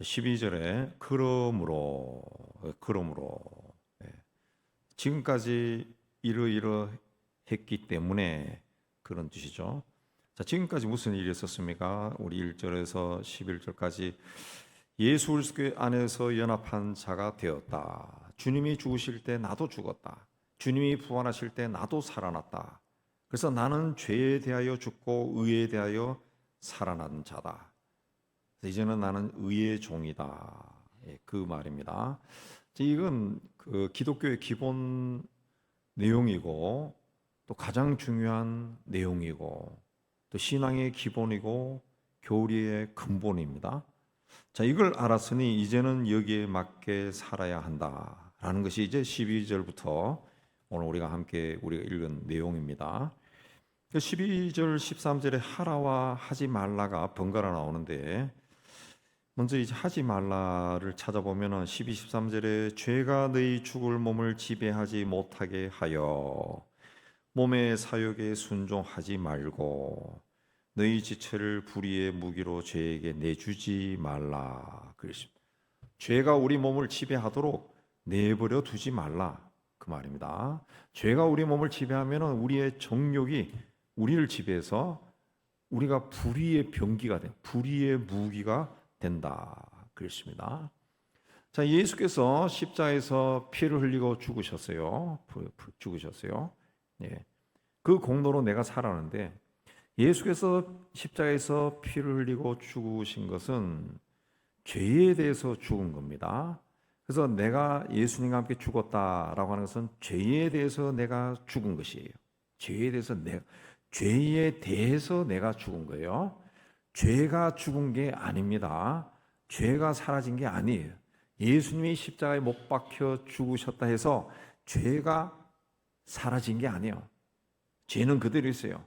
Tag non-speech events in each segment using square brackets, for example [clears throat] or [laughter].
12절에 그러므로 그러므로 예. 지금까지 이러이러 했기 때문에 그런 뜻이죠. 자, 지금까지 무슨 일이 있었습니까? 우리 1절에서 11절까지 예수 그리스도 안에서 연합한 자가 되었다. 주님이 죽으실 때 나도 죽었다. 주님이 부활하실 때 나도 살아났다. 그래서 나는 죄에 대하여 죽고 의에 대하여 살아난 자다. 이제는 나는 의의 종이다. 예, 그 말입니다. 이건 그 기독교의 기본 내용이고 또 가장 중요한 내용이고 또 신앙의 기본이고 교리의 근본입니다. 자, 이걸 알았으니 이제는 여기에 맞게 살아야 한다라는 것이 이제 12절부터 오늘 우리가 함께 우리가 읽은 내용입니다. 12절 13절에 하라와 하지 말라가 번갈아 나오는데 먼저 이제 하지 말라를 찾아보면은 12, 13절에 죄가 너희 죽을 몸을 지배하지 못하게 하여 몸의 사욕에 순종하지 말고 너희 지체를 불의의 무기로 죄에게 내주지 말라 그랬습니다. 죄가 우리 몸을 지배하도록 내버려 두지 말라 그 말입니다. 죄가 우리 몸을 지배하면은 우리의 정욕이 우리를 지배해서 우리가 불의의 병기가 돼, 불의의 무기가 된다 그랬습니다. 자, 예수께서 십자에서 피를 흘리고 죽으셨어요. 죽으셨어요. 예. 그 공로로 내가 살았는데 예수께서 십자가에서 피를 흘리고 죽으신 것은 죄에 대해서 죽은 겁니다. 그래서 내가 예수님과 함께 죽었다라고 하는 것은 죄에 대해서 내가 죽은 것이에요. 죄에 대해서 내 죄에 대해서 내가 죽은 거예요. 죄가 죽은 게 아닙니다. 죄가 사라진 게 아니에요. 예수님이 십자가에 못 박혀 죽으셨다 해서 죄가 사라진 게 아니에요. 죄는 그대로 있어요.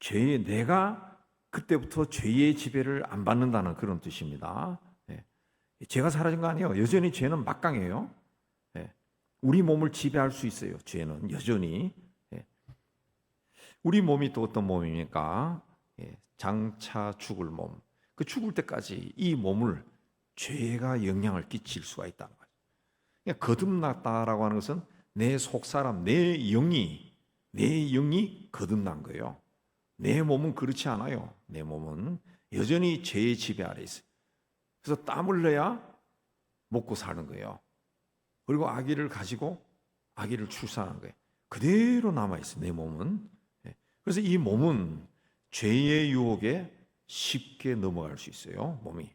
죄의 내가 그때부터 죄의 지배를 안 받는다는 그런 뜻입니다. 예. 죄가 사라진 거 아니에요. 여전히 죄는 막강해요. 예. 우리 몸을 지배할 수 있어요. 죄는 여전히. 예. 우리 몸이 또 어떤 몸입니까? 예. 장차 죽을 몸. 그 죽을 때까지 이 몸을 죄가 영향을 끼칠 수가 있다는 거죠. 그러니까 거듭났다라고 하는 것은 내 속사람, 내 영이, 내 영이 거듭난 거예요. 내 몸은 그렇지 않아요. 내 몸은 여전히 죄의 지배 아래 있어요. 그래서 땀 흘려야 먹고 사는 거예요. 그리고 아기를 가지고 아기를 출산하는 거예요. 그대로 남아 있어요. 내 몸은. 예. 그래서 이 몸은 죄의 유혹에 쉽게 넘어갈 수 있어요. 몸이.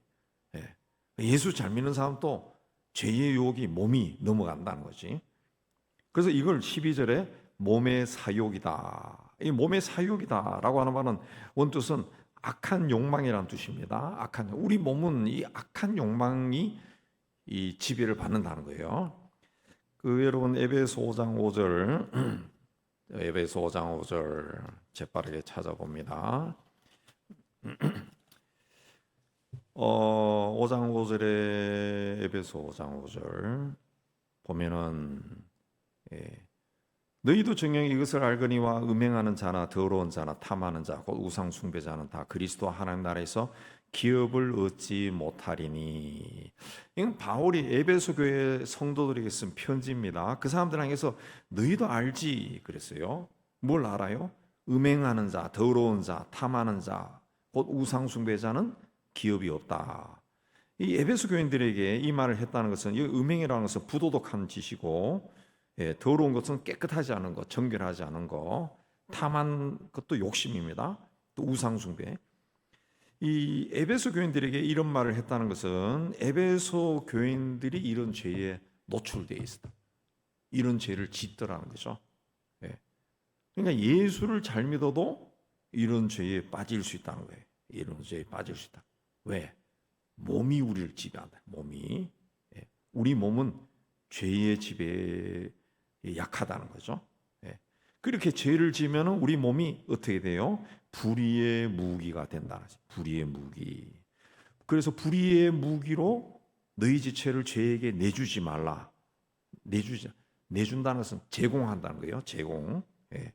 예. 예수 잘 믿는 사람도 죄의 유혹이 몸이 넘어간다는 거지. 그래서 이걸 12절에 몸의 사욕이다. 이 몸의 사욕이다라고 하는 말은 원뜻은 악한 욕망이라는 뜻입니다. 악한 우리 몸은 이 악한 욕망이 이 지배를 받는다는 거예요. 그 여러분 에베소 5장 5절 [clears throat] 에베소 5장 5절 재빠르게 찾아봅니다. [clears throat] 어, 5장 5절에 에베소 5장 5절 보면은 예, 너희도 정녕 이것을 알거니와 음행하는 자나 더러운 자나 탐하는 자 곧 우상 숭배자는 다 그리스도 하나님 나라에서 기업을 얻지 못하리니 이건 바울이 에베소 교회 성도들에게 쓴 편지입니다. 그 사람들 향해서 너희도 알지 그랬어요. 뭘 알아요? 음행하는 자, 더러운 자, 탐하는 자, 곧 우상 숭배자는 기업이 없다. 이 에베소 교인들에게 이 말을 했다는 것은 이 음행이라는 것은 부도덕한 짓이고 예, 더러운 것은 깨끗하지 않은 것, 정결하지 않은 것, 탐한 것도 욕심입니다. 또 우상 숭배. 이 에베소 교인들에게 이런 말을 했다는 것은 에베소 교인들이 이런 죄에 노출되어 있었다. 이런 죄를 짓더라는 거죠. 예. 그러니까 예수를 잘 믿어도 이런 죄에 빠질 수 있다는 거예요. 이런 죄에 빠질 수 있다. 왜? 몸이 우리를 지배한다. 몸이. 예. 우리 몸은 죄의 지배에 약하다는 거죠. 예. 그렇게 죄를 지면 우리 몸이 어떻게 돼요? 불의의 무기가 된다는 거죠. 불의의 무기. 그래서 불의의 무기로 너희 지체를 죄에게 내주지 말라. 내주지 내준다는 것은 제공한다는 거예요. 제공. 예.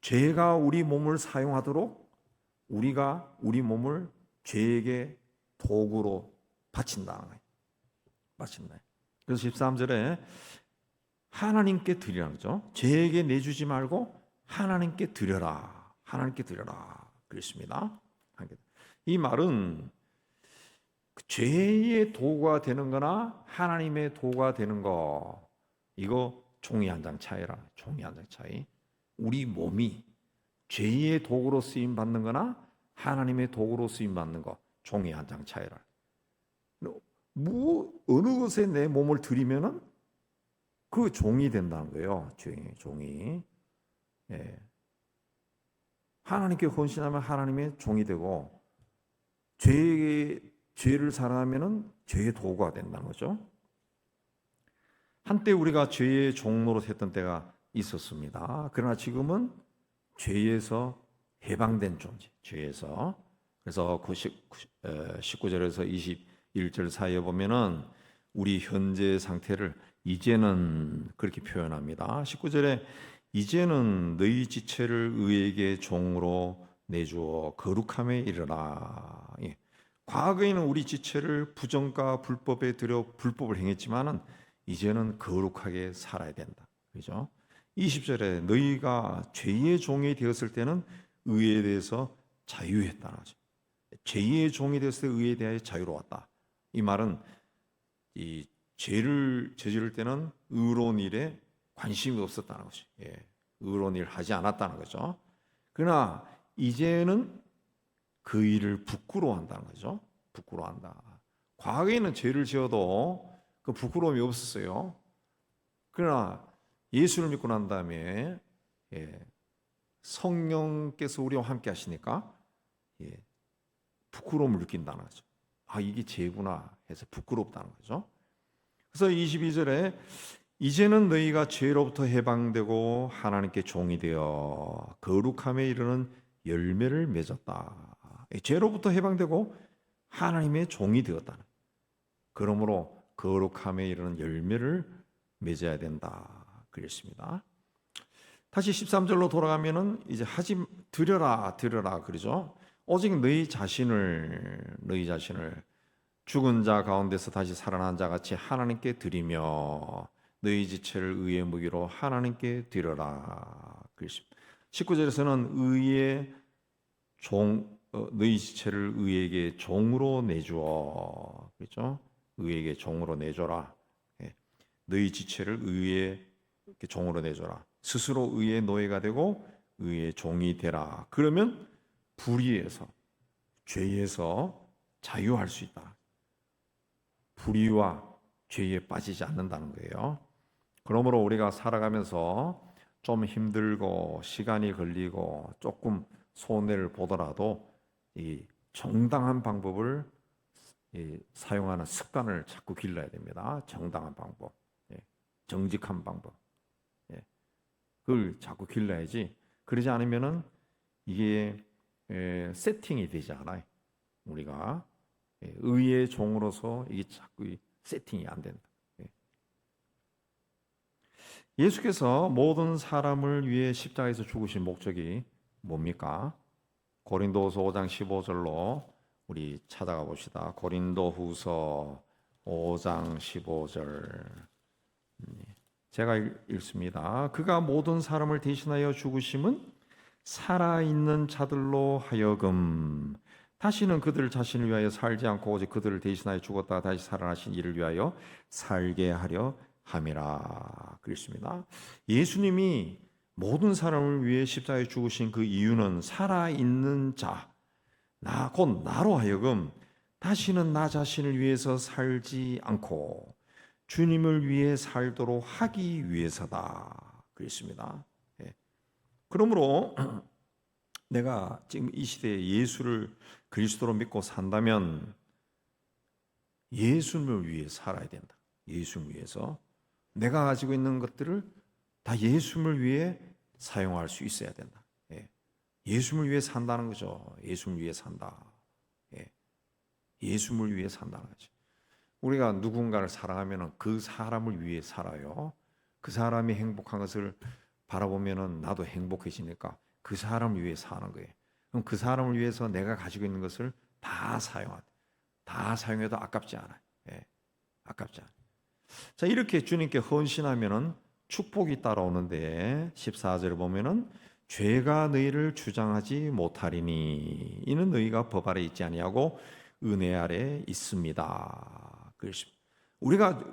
죄가 우리 몸을 사용하도록 우리가 우리 몸을 죄에게 도구로 거예요. 바친다. 그래서 13절에 하나님께 드리라는 거죠. 죄에게 내주지 말고 하나님께 드려라. 하나님께 드려라. 그랬습니다. 이 말은 그 죄의 도구가 되는 거나 하나님의 도구가 되는 거 이거 종이 한 장 차이라. 종이 한 장 차이. 우리 몸이 죄의 도구로 쓰임 받는 거나 하나님의 도구로 쓰임 받는 거 종이 한 장 차이라. 뭐 어느 것에 내 몸을 들이면은 그 종이 된다는 거예요. 종이, 종이. 예. 하나님께 헌신하면 하나님의 종이 되고 죄의 죄를 사랑하면은 죄의 도구가 된다는 거죠. 한때 우리가 죄의 종로로 했던 때가 있었습니다. 그러나 지금은 죄에서 해방된 존재, 죄에서. 그래서 19절에서 21절 사이에 보면은 우리 현재 상태를 이제는 그렇게 표현합니다. 19절에 이제는 너희 지체를 의에게 종으로 내주어 거룩함에 이르라. 예. 과거에는 우리 지체를 부정과 불법에 들여 불법을 행했지만은 이제는 거룩하게 살아야 된다. 그죠? 20절에 너희가 죄의 종이 되었을 때는 의에 대해서 자유했다는 거죠. 죄의 종이 되었을 때 의에 대하여 자유로웠다. 이 말은 이 죄를 저지를 때는 의로운 일에 관심이 없었다는 거죠. 예. 의로운 일을 하지 않았다는 거죠. 그러나 이제는 그 일을 부끄러워한다는 거죠. 부끄러워한다. 과거에는 죄를 지어도 그 부끄러움이 없었어요. 그러나 예수를 믿고 난 다음에 예, 성령께서 우리와 함께 하시니까 예, 부끄러움을 느낀다는 거죠. 아 이게 죄구나 해서 부끄럽다는 거죠. 그래서 22절에 이제는 너희가 죄로부터 해방되고 하나님께 종이 되어 거룩함에 이르는 열매를 맺었다. 죄로부터 해방되고 하나님의 종이 되었다는. 그러므로 거룩함에 이르는 열매를 맺어야 된다. 그랬습니다. 다시 13절로 돌아가면은 이제 하지 드려라 드려라 그러죠. 오직 너희 자신을 너희 자신을 죽은 자 가운데서 다시 살아난 자 같이 하나님께 드리며 너희 지체를 의의 무기로 하나님께 드려라. 그랬습니다. 19절에서는 의의 종 어, 너희 지체를 의에게 종으로 내주어. 그렇죠? 의에게 종으로 내줘라. 예. 너희 지체를 의의 종으로 내줘라. 스스로 의의 노예가 되고 의의 종이 되라. 그러면 불의에서 죄에서 자유할 수 있다. 불의와 죄에 빠지지 않는다는 거예요. 그러므로 우리가 살아가면서 좀 힘들고 시간이 걸리고 조금 손해를 보더라도 이 정당한 방법을 이 사용하는 습관을 자꾸 길러야 됩니다. 정당한 방법, 예. 정직한 방법, 예. 그걸 자꾸 길러야지. 그러지 않으면은 이게 에, 세팅이 되지 않아요. 우리가 예, 의의 종으로서 이게 자꾸 세팅이 안 된다. 예. 예수께서 모든 사람을 위해 십자가에서 죽으신 목적이 뭡니까? 고린도후서 5장 15절로 우리 찾아가 봅시다. 고린도후서 5장 15절. 제가 읽습니다. 그가 모든 사람을 대신하여 죽으심은 살아있는 자들로 하여금 다시는 그들 자신을 위하여 살지 않고 오직 그들을 대신하여 죽었다가 다시 살아나신 이를 위하여 살게 하려 함이라 그랬습니다. 예수님이 모든 사람을 위해 십자가에 죽으신 그 이유는 살아있는 자, 나, 곧 나로 하여금 다시는 나 자신을 위해서 살지 않고 주님을 위해 살도록 하기 위해서다. 그랬습니다. 예. 그러므로 [clears throat] 내가 지금 이 시대에 예수를 그리스도로 믿고 산다면 예수님을 위해 살아야 된다. 예수를 위해서 내가 가지고 있는 것들을 다 예수님을 위해 사용할 수 있어야 된다. 예. 예수님을 위해 산다는 거죠. 예수님을 위해 산다. 예. 예수님을 위해 산다는 거지. 우리가 누군가를 사랑하면 그 사람을 위해 살아요. 그 사람이 행복한 것을 바라보면 나도 행복해지니까 그 사람을 위해 사는 거예요. 그럼 그 사람을 위해서 내가 가지고 있는 것을 다 사용하다. 다 사용해도 아깝지 않아요. 예, 아깝지 않아요. 자 이렇게 주님께 헌신하면은 축복이 따라오는데 14절을 보면은 죄가 너희를 주장하지 못하리니 이는 너희가 법 아래 있지 아니하고 은혜 아래 있습니다. 우리가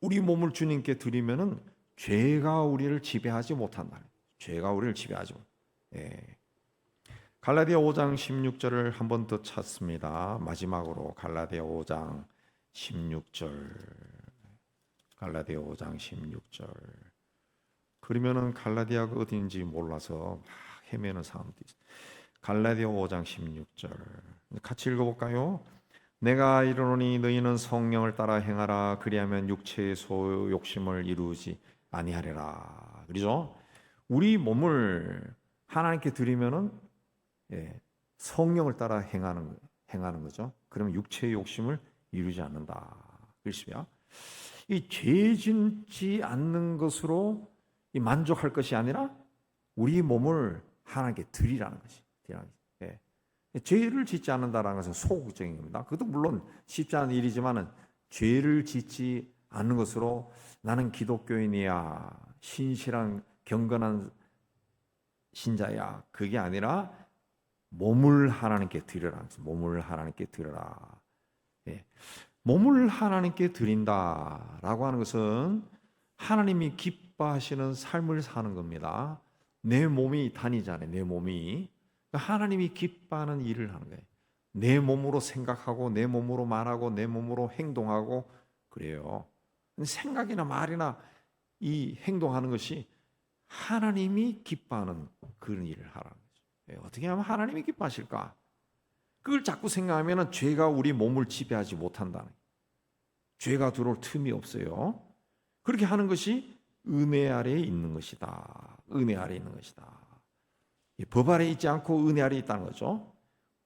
우리 몸을 주님께 드리면은 죄가 우리를 지배하지 못한다. 죄가 우리를 지배하지 못. 예. 갈라디아 5장 16절을 한 번 더 찾습니다. 마지막으로 갈라디아 5장 16절. 갈라디아 5장 16절. 그러면은 갈라디아가 어딘지 몰라서 막 헤매는 사람들이 있어요. 갈라디아 5장 16절. 같이 읽어 볼까요? 내가 이르노니 너희는 성령을 따라 행하라 그리하면 육체의 소 욕심을 이루지 아니하리라. 그죠? 우리 몸을 하나님께 드리면은 예, 성령을 따라 행하는 행하는 거죠. 그러면 육체의 욕심을 이루지 않는다. 그렇습니다. 이 죄 짓지 않는 것으로 이 만족할 것이 아니라 우리 몸을 하나님께. 드리라는 것이. 예. 죄를 짓지 않는다라는 것은 소극적인 겁니다. 그것도 물론 쉽지 않은 일이지만은 죄를 짓지 않는 것으로 나는 기독교인이야, 신실한 경건한 신자야. 그게 아니라 몸을 하나님께 드려라. 몸을 하나님께 드려라. 예. 몸을 하나님께 드린다라고 하는 것은 하나님이 기뻐하시는 삶을 사는 겁니다. 내 몸이 다니잖아요. 내 몸이 그러니까 하나님이 기뻐하는 일을 하는 거예요. 내 몸으로 생각하고 내 몸으로 말하고 내 몸으로 행동하고 그래요. 생각이나 말이나 이 행동하는 것이 하나님이 기뻐하는 그런 일을 하라는 거죠. 예, 어떻게 하면 하나님이 기뻐하실까? 그걸 자꾸 생각하면 죄가 우리 몸을 지배하지 못한다는. 죄가 들어올 틈이 없어요. 그렇게 하는 것이 은혜 아래에 있는 것이다. 은혜 아래에 있는 것이다. 법 아래 있지 않고 은혜 아래에 있다는 거죠.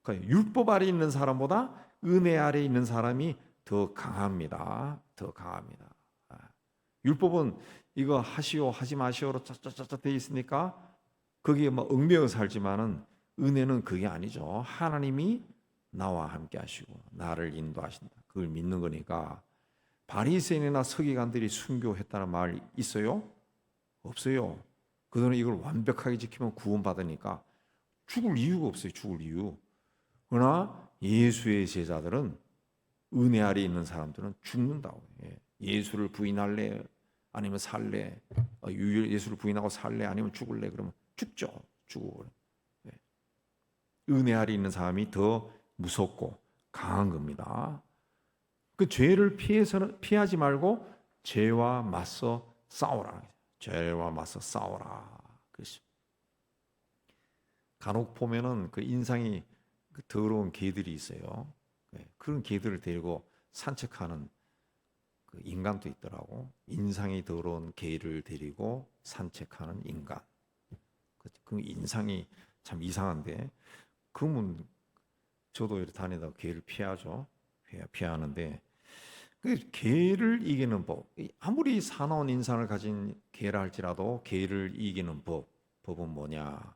그러니까 율법 아래 있는 사람보다 은혜 아래에 있는 사람이 더 강합니다. 더 강합니다. 아, 율법은 이거 하시오 하지 마시오로 짜짜짜짜 돼 있으니까 거기에 뭐 얽매여 살지만은 은혜는 그게 아니죠. 하나님이 나와 함께 하시고 나를 인도하신다. 그걸 믿는 거니까 바리새인이나 서기관들이 순교했다는 말 있어요? 없어요. 그들은 이걸 완벽하게 지키면 구원받으니까 죽을 이유가 없어요. 죽을 이유. 그러나 예수의 제자들은 은혜 아래 있는 사람들은 죽는다고. 예. 예수를 부인할래 아니면 살래 어, 예수를 부인하고 살래 아니면 죽을래 그러면 죽죠. 죽고 예. 은혜 아래 있는 사람이 더 무섭고 강한 겁니다. 그 죄를 피해서는 피하지 말고 죄와 맞서 싸우라. 죄와 맞서 싸우라. 그렇죠. 간혹 보면은 그 인상이 그 더러운 개들이 있어요. 네, 그런 개들을 데리고 산책하는 그 인간도 있더라고. 인상이 더러운 개를 데리고 산책하는 인간. 그, 그 인상이 참 이상한데, 그러면 저도 이렇게 다니다 개를 피하죠. 피하는데 그 개를 이기는 법 아무리 사나운 인상을 가진 개라 할지라도 개를 이기는 법 법은 뭐냐?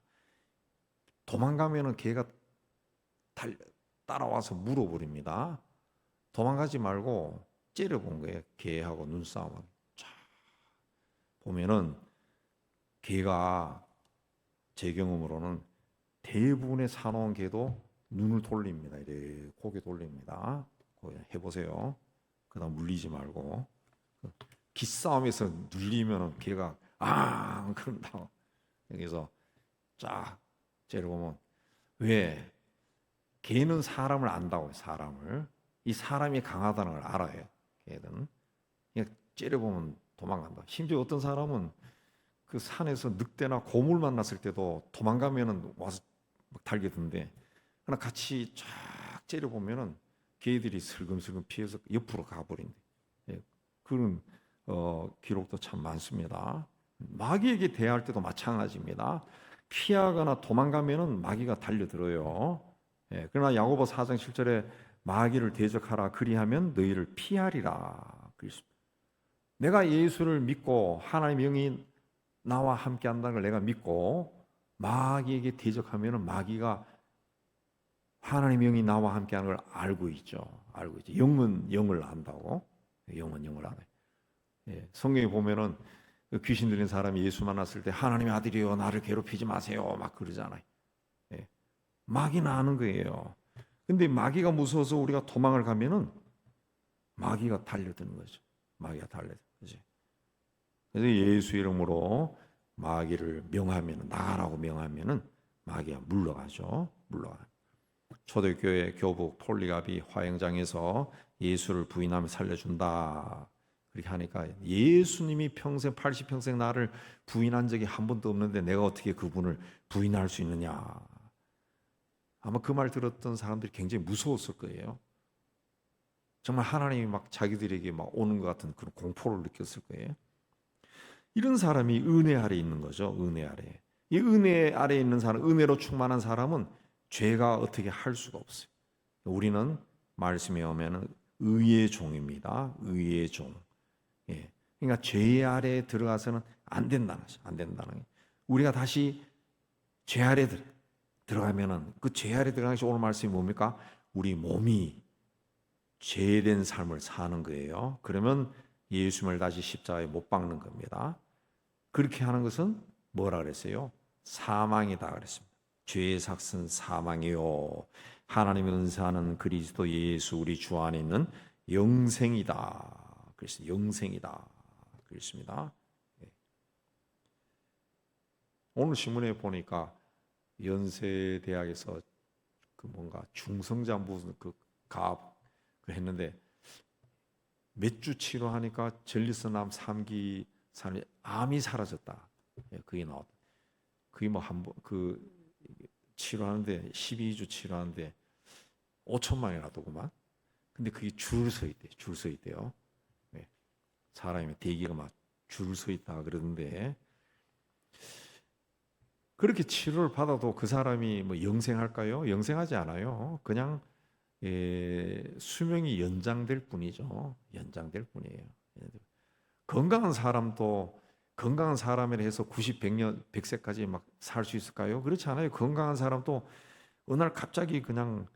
도망가면은 개가 달, 따라와서 물어버립니다. 도망가지 말고 째려본 거예요 개하고 눈싸움을 자 보면은 개가 제 경험으로는 대부분의 사나운 개도 눈을 돌립니다. 이렇게 고개 돌립니다. 해보세요. 그 다음 물리지 말고 기싸움에서 눌리면 걔가 아 그런다. 여기서 쫙 째려보면 왜 개는 사람을 안다고 사람을 이 사람이 강하다는 걸 알아요. 걔는 그냥 째려보면 도망간다. 심지어 어떤 사람은 그 산에서 늑대나 고물 만났을 때도 도망가면은 와서 달게 든데 그러나 같이 쫙 째려보면은 개들이 슬금슬금 피해서 옆으로 가버린대. 예, 그런 어, 기록도 참 많습니다. 마귀에게 대할 때도 마찬가지입니다. 피하거나 도망가면은 마귀가 달려들어요. 예, 그러나 야고보 4장 7절에 마귀를 대적하라 그리하면 너희를 피하리라. 내가 예수를 믿고 하나님의 영이 나와 함께 한다는 걸 내가 믿고 마귀에게 대적하면은 마귀가 하나님의 영이 나와 함께하는 걸 알고 있죠. 알고 있죠. 영은 영을 안다고. 영은 영을 안해. 예, 성경에 보면은 그 귀신 들린 사람이 예수 만났을 때 하나님의 아들이요 나를 괴롭히지 마세요 막 그러잖아요. 예, 마귀는 아는 거예요. 근데 마귀가 무서워서 우리가 도망을 가면은 마귀가 달려드는 거죠. 마귀가 달려드. 그지? 그래서 예수 이름으로 마귀를 명하면 나가라고 명하면은 마귀가 물러가죠. 물러가. 초대교회 교북 폴리갑이 화영장에서 예수를 부인하며 살려준다. 그렇게 하니까 예수님이 평생 80평생 나를 부인한 적이 한 번도 없는데 내가 어떻게 그분을 부인할 수 있느냐. 아마 그 말 들었던 사람들이 굉장히 무서웠을 거예요. 정말 하나님이 막 자기들에게 막 오는 것 같은 그런 공포를 느꼈을 거예요. 이런 사람이 은혜 아래 있는 거죠. 은혜 아래. 이 은혜 아래 있는 사람, 은혜로 충만한 사람은 죄가 어떻게 할 수가 없어요. 우리는 말씀에 오면은 의의 종입니다. 의의 종. 예. 그러니까 죄 아래에 들어가서는 안 된다는 거죠. 안 된다는 거. 우리가 다시 죄 아래 들, 들어가면은 그 죄 아래 들어가는 것이 오늘 말씀이 뭡니까? 우리 몸이 죄된 삶을 사는 거예요. 그러면 예수님을 다시 십자가에 못 박는 겁니다. 그렇게 하는 것은 뭐라 그랬어요? 사망이다 그랬습니다. 죄의 삭은 사망이요. 하나님의 은사하는 그리스도 예수 우리 주 안에 있는 영생이다. 그래서 영생이다. 그랬습니다. 예. 오늘 신문에 보니까 연세 대학에서 그 뭔가 중성자 무슨 그갑 그 했는데 몇 주 치료하니까 전리선암 3기 사람이 암이 사라졌다. 예, 그게 나왔다. 그게 뭐 한 번 그 치료하는데 12주 치료하는데 5천만이 나더구만. 근데 그게 줄 서 있대. 줄 서 있대요. 네. 사람이 대기가 막 줄 서 있다 그러는데 그렇게 치료를 받아도 그 사람이 뭐 영생할까요? 영생하지 않아요. 그냥 예, 수명이 연장될 뿐이죠. 연장될 뿐이에요. 건강한 사람도 건강한 사람이라 해서 90, 100년, 100세까지 막 살 수 있을까요? 그렇지 않아요. 건강한 사람도 어느 날 갑자기 그냥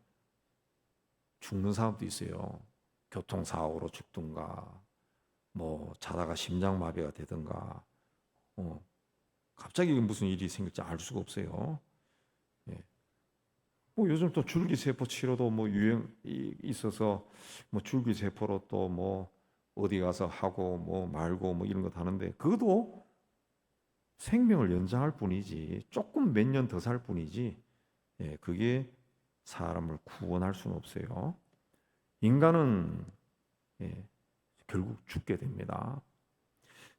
죽는 사람도 있어요. 교통사고로 죽든가, 뭐 자다가 심장마비가 되든가, 어, 갑자기 무슨 일이 생길지 알 수가 없어요. 예. 뭐 요즘 또 줄기세포 치료도 뭐 유행이 있어서 뭐 줄기세포로 또뭐 어디 가서 하고 뭐 말고 뭐 이런 거 하는데 그것도 생명을 연장할 뿐이지 조금 몇 년 더 살 뿐이지 예, 그게 사람을 구원할 수는 없어요. 인간은 예, 결국 죽게 됩니다.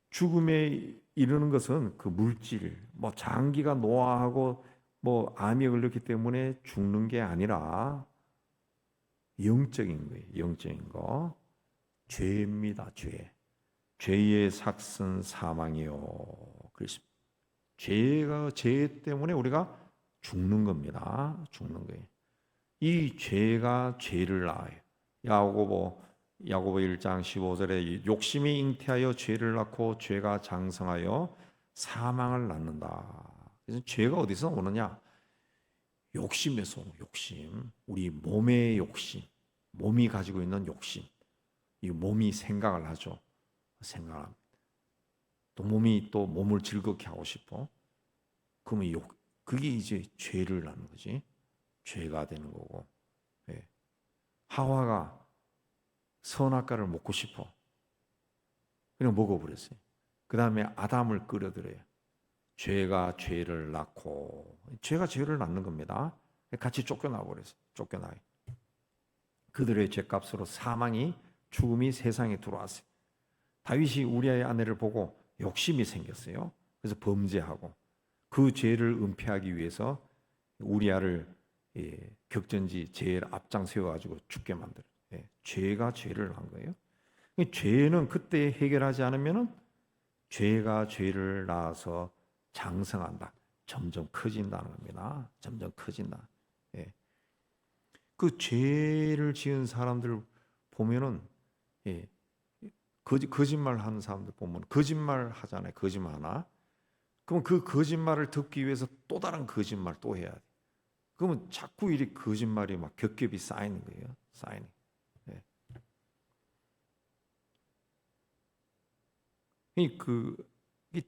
죽음에 이르는 것은 그 물질, 뭐 장기가 노화하고 뭐 암이 걸렸기 때문에 죽는 게 아니라 영적인 거예요. 영적인 거. 죄입니다. 죄. 죄의 삭은 사망이요. 그래서 죄가 죄 때문에 우리가 죽는 겁니다. 죽는 거예요. 이 죄가 죄를 낳아요. 야고보 야고보 1장 15절에 욕심이 잉태하여 죄를 낳고 죄가 장성하여 사망을 낳는다. 그래서 죄가 어디서 오느냐? 욕심에서 욕심. 우리 몸의 욕심. 몸이 가지고 있는 욕심. 이 몸이 생각을 하죠. 생각합니다. 또 몸이 또 몸을 즐겁게 하고 싶어. 그러면 욕, 그게 이제 죄를 낳는 거지. 죄가 되는 거고. 예. 하와가 선악과를 먹고 싶어. 그냥 먹어버렸어요. 그 다음에 아담을 끌어들여요. 죄가 죄를 낳고 죄가 죄를 낳는 겁니다. 같이 쫓겨나 버렸어요. 쫓겨나요. 그들의 죄값으로 사망이 죽음이 세상에 들어왔어요. 다윗이 우리아의 아내를 보고 욕심이 생겼어요. 그래서 범죄하고 그 죄를 은폐하기 위해서 우리아를 예, 격전지 제일 앞장 세워가지고 죽게 만들어. 예, 죄가 죄를 한 거예요. 죄는 그때 해결하지 않으면은 죄가 죄를 낳아서 장성한다. 점점 커진다는 겁니다. 점점 커진다. 예. 그 죄를 지은 사람들 보면은 예. 거짓, 거짓말 하는 사람들 보면 거짓말 하잖아요. 거짓말 하나. 그럼 그 거짓말을 듣기 위해서 또 다른 거짓말 또 해야 돼. 그러면 자꾸 이 거짓말이 막 겹겹이 쌓이는 거예요. 쌓이는. 예. 이 그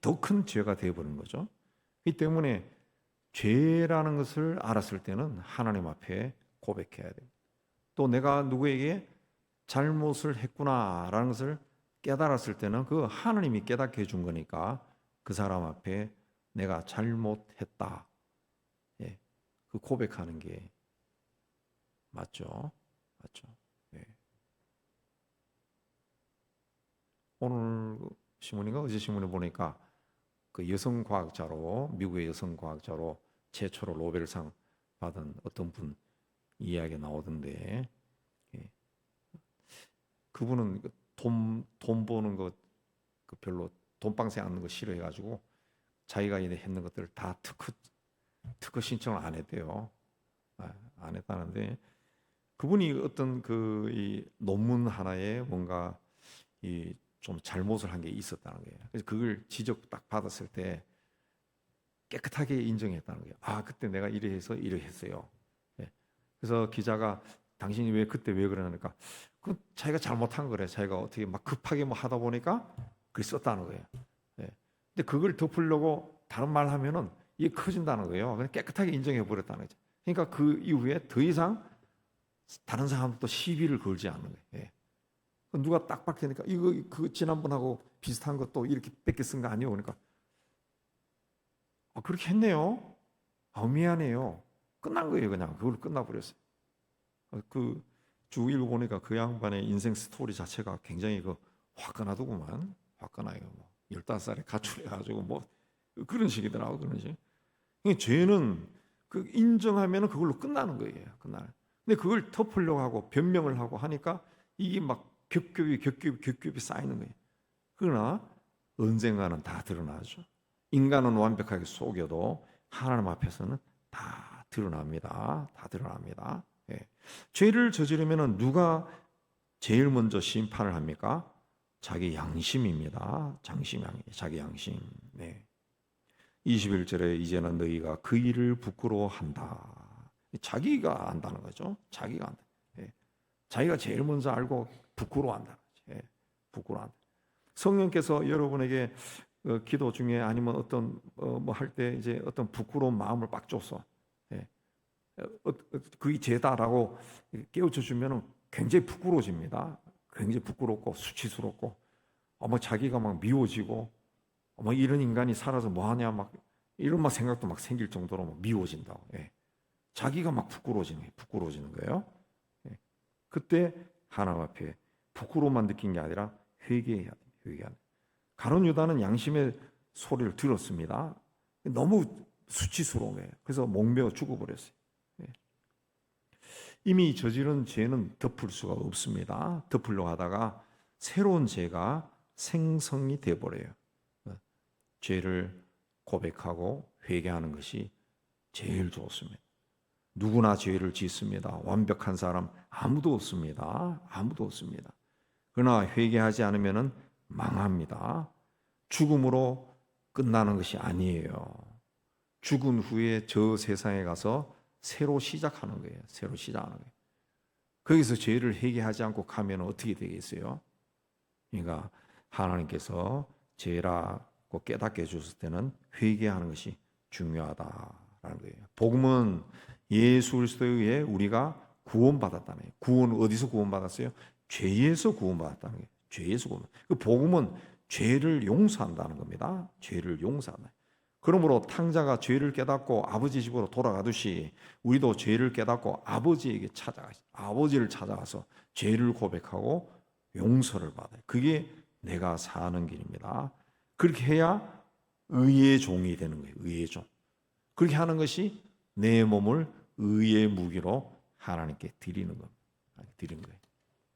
더 큰 죄가 되어버린 거죠. 이 때문에 죄라는 것을 알았을 때는 하나님 앞에 고백해야 돼요. 또 내가 누구에게 잘못을 했구나라는 것을 깨달았을 때는 그 하나님이 깨닫게 해준 거니까 그 사람 앞에 내가 잘못했다. 예, 그 고백하는 게 맞죠, 맞죠. 예. 오늘 신문인가 어제 신문에 보니까 그 여성 과학자로 미국의 여성 과학자로 최초로 노벨상 받은 어떤 분 이야기 나오던데 예. 그분은 돈, 돈 버는 거, 그 별로 돈방세 않는 거 싫어해가지고 자기가 했는 것들을 다 특허, 특허 신청을 안 했대요. 아, 안 했다는데 그분이 어떤 그 이 논문 하나에 뭔가 이 좀 잘못을 한 게 있었다는 거예요. 그래서 그걸 지적 딱 받았을 때 깨끗하게 인정했다는 거예요. 아 그때 내가 이래 해서 이래 했어요. 예. 그래서 기자가 당신이 왜 그때 왜 그러니까 그 자기가 잘못한 거래. 자기가 어떻게 막 급하게 뭐 하다 보니까 글 썼다는 거예요. 예. 근데 그걸 덮으려고 다른 말 하면은 이게 커진다는 거예요. 그냥 깨끗하게 인정해 버렸다는 거죠. 그러니까 그 이후에 더 이상 다른 사람도 시비를 걸지 않는 거예요. 예. 누가 딱 박히니까 이거 그 지난번하고 비슷한 것도 이렇게 뺏겨 쓴 거 아니에요? 그러니까 아, 그렇게 했네요. 아, 미안해요. 끝난 거예요, 그냥. 그걸로 끝나버렸어요. 그 주 일고 보니까 그 양반의 인생 스토리 자체가 굉장히 그 화끈하더구만. 화끈해요. 뭐. 15살에 가출해가지고 뭐 그런 식이더라고, 그런 식. 그러니까 죄는 그 인정하면 그걸로 끝나는 거예요, 그날. 근데 그걸 덮으려고 하고 변명을 하고 하니까 이게 막 겹겹이 겹겹이 겹겹이 쌓이는 거예요. 그러나 언젠가는 다 드러나죠. 인간은 완벽하게 속여도 하나님 앞에서는 다 드러납니다. 다 드러납니다. 예. 죄를 저지르면 누가 제일 먼저 심판을 합니까? 자기 양심입니다. 장심, 자기 양심. 네. 21절에 이제는 너희가 그 일을 부끄러워한다. 자기가 안다는 거죠. 자기가 안다. 예. 자기가 제일 먼저 알고 부끄러워한다. 예. 부끄러워한다. 성령께서 여러분에게 어, 기도 중에 아니면 어떤 어, 뭐 할 때 이제 어떤 부끄러운 마음을 빡 줬어. 예. 어, 어, 그게 죄다라고 깨우쳐 주면은 굉장히 부끄러워집니다. 굉장히 부끄럽고 수치스럽고 어머 자기가 막 미워지고 어머 이런 인간이 살아서 뭐 하냐 막 이런 막 생각도 막 생길 정도로 막 미워진다고. 예. 자기가 막 부끄러워지는. 부끄러워지는 거예요. 예. 그때 하나님 앞에 부끄러움만 느낀 게 아니라 회개해야 돼. 회개하는. 가론 유다는 양심의 소리를 들었습니다. 너무 수치스러운 거예요. 그래서 목매어 죽어버렸어요. 예. 이미 저지른 죄는 덮을 수가 없습니다. 덮으려 하다가 새로운 죄가 생성이 되어버려요. 어, 죄를 고백하고 회개하는 것이 제일 좋습니다. 누구나 죄를 짓습니다. 완벽한 사람 아무도 없습니다. 아무도 없습니다. 그러나 회개하지 않으면 망합니다. 죽음으로 끝나는 것이 아니에요. 죽은 후에 저 세상에 가서 새로 시작하는 거예요. 새로 시작하는 거예요. 거기서 죄를 회개하지 않고 가면 어떻게 되겠어요? 그러니까 하나님께서 죄라고 깨닫게 해주실 때는 회개하는 것이 중요하다라는 거예요. 복음은 예수 그리스도에 의해 우리가 구원받았다는 거예요. 구원 어디서 구원받았어요? 죄에서 구원받았다는 거예요. 죄에서 구원. 그 복음은 죄를 용서한다는 겁니다. 죄를 용서한다. 그러므로 탕자가 죄를 깨닫고 아버지 집으로 돌아가듯이 우리도 죄를 깨닫고 아버지에게 찾아가 아버지를 찾아가서 죄를 고백하고 용서를 받아요. 그게 내가 사는 길입니다. 그렇게 해야 의의 종이 되는 거예요. 의의 종. 그렇게 하는 것이 내 몸을 의의 무기로 하나님께 드리는 겁니다. 드리는 거예요.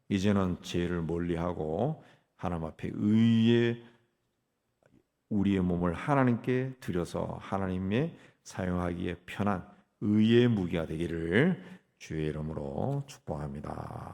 이제는 죄를 멀리하고 하나님 앞에 의의 우리의 몸을 하나님께 드려서 하나님의 사용하기에 편한 의의 무기가 되기를 주의 이름으로 축복합니다.